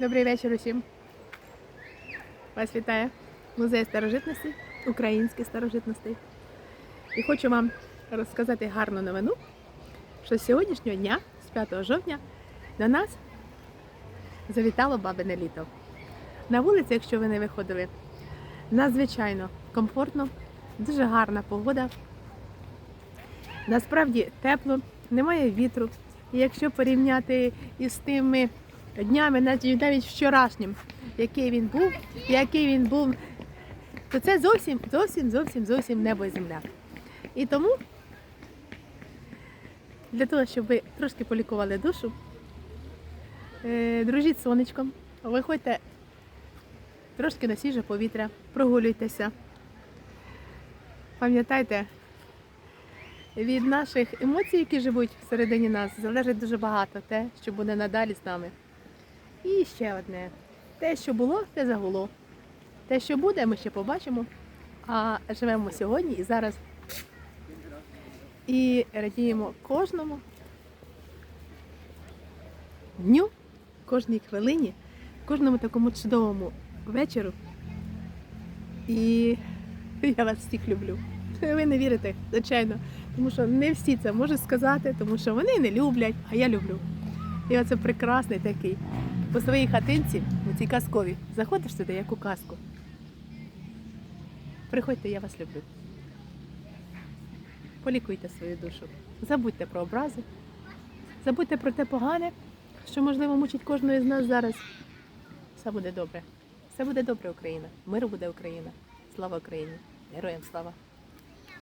Добрий вечір усім. Вас вітає музей старожитностей, українських старожитностей. І хочу вам розказати гарну новину, що з сьогоднішнього дня, з 5 жовтня, до нас завітало бабине літо. На вулиці, якщо ви не виходили, надзвичайно комфортно, дуже гарна погода. Насправді тепло, немає вітру. І якщо порівняти із тими днями, навіть навіть вчорашнім, який він був, який він був, то це зовсім, зовсім, зовсім, зовсім небо і земля. І тому для того, щоб ви трошки полікували душу, е, дружіть сонечком, виходьте трошки на свіже повітря, прогулюйтеся. Пам'ятайте, від наших емоцій, які живуть всередині нас, залежить дуже багато те, що буде надалі з нами. І ще одне. Те, що було, те загуло. Те, що буде, ми ще побачимо. А живемо сьогодні і зараз. І радіємо кожному дню, кожній хвилині, кожному такому чудовому вечору. І я вас всіх люблю. Ви не вірите, звичайно, тому що не всі це можуть сказати, тому що вони не люблять, а я люблю. І оце прекрасний такий. По своїй хатинці, у цій казковій, заходиш сюди, як у казку. Приходьте, я вас люблю. Полікуйте свою душу. Забудьте про образи, забудьте про те погане, що, можливо, мучить кожного з нас зараз. Все буде добре. Все буде добре, Україна. Миру буде Україна. Слава Україні! Героям слава!